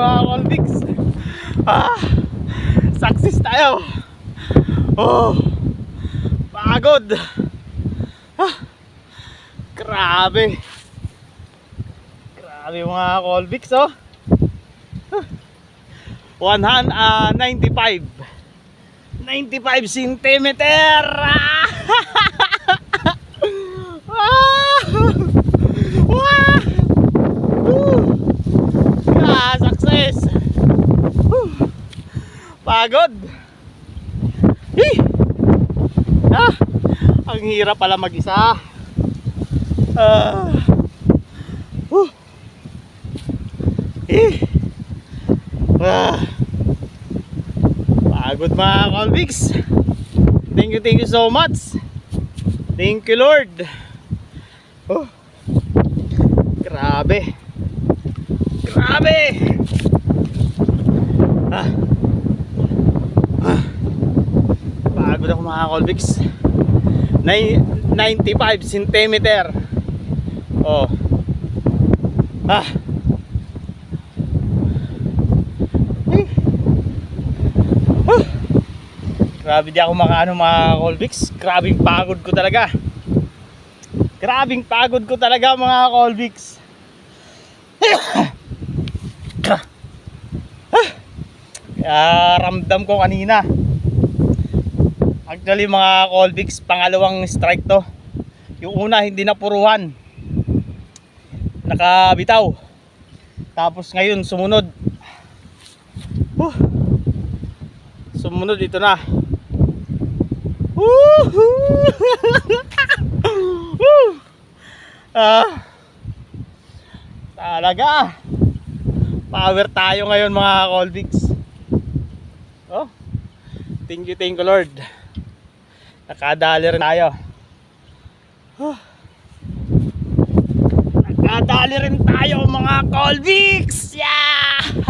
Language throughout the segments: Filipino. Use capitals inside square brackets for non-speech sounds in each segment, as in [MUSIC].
mga Colbix. Ah, success tayo. Oh, pagod. Ah, grabe. Grabe mga Colbix oh. Ah, 195. 95 centimeter. Ah! [LAUGHS] Wah! Woo! Ah, success. Woo! Pagod. Hi! Ah, ang hirap pala mag-isa. Ah. Woo! Eh. Ah. Pagod mga convicts. Thank you, thank you so much. Thank you, Lord. Oh. Grabe. Grabe. Ah. Pagod ako mga. Nine- 95 centimeter. Oh. Ah. Eh. Ah. Grabe di ako makaano mga Colbix. Grabing pagod ko talaga. Grabing pagod ko talaga mga Colbix. Kaya [COUGHS] ramdam ko kanina. Actually mga Colbix, pangalawang strike to. Yung una hindi napuruhan. Nakabitaw. Tapos ngayon sumunod. Huh. Sumunod ito na. [LAUGHS] Ah. Talaga. Power tayo ngayon mga Colbix. Oh. Thank you, thank you Lord. Nakadali rin tayo. Huh. Nakadali rin tayo mga Colbix. Yeah! [LAUGHS]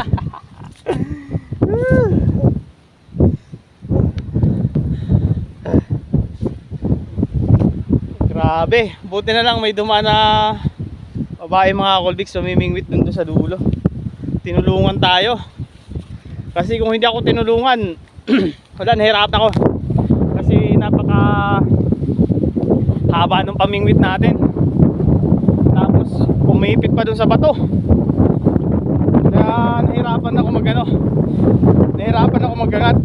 Grabe, buti na lang may dumaan na babae mga Colbix sumimingwit dun sa dulo. Tinulungan tayo. Kasi kung hindi ako tinulungan, [CLEARS THROAT] wala nahirapan ako. Haba ng pamingwit natin. Tapos umipit pa dun sa bato. Kaya nahirapan ako magano. Nahirapan ako magangat.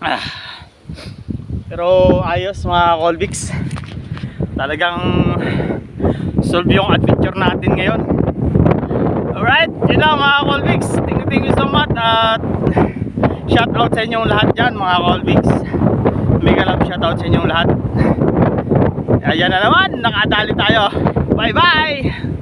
Ah. Pero ayos mga Colbix. Talagang solve yung adventure natin ngayon. Alright, yun lang mga Colbix. Thank you, thank you so much. At shout out sa inyong lahat dyan mga Colbix. Mega love shout out sa inyong lahat. Ayan na naman, nakadali tayo. Bye bye!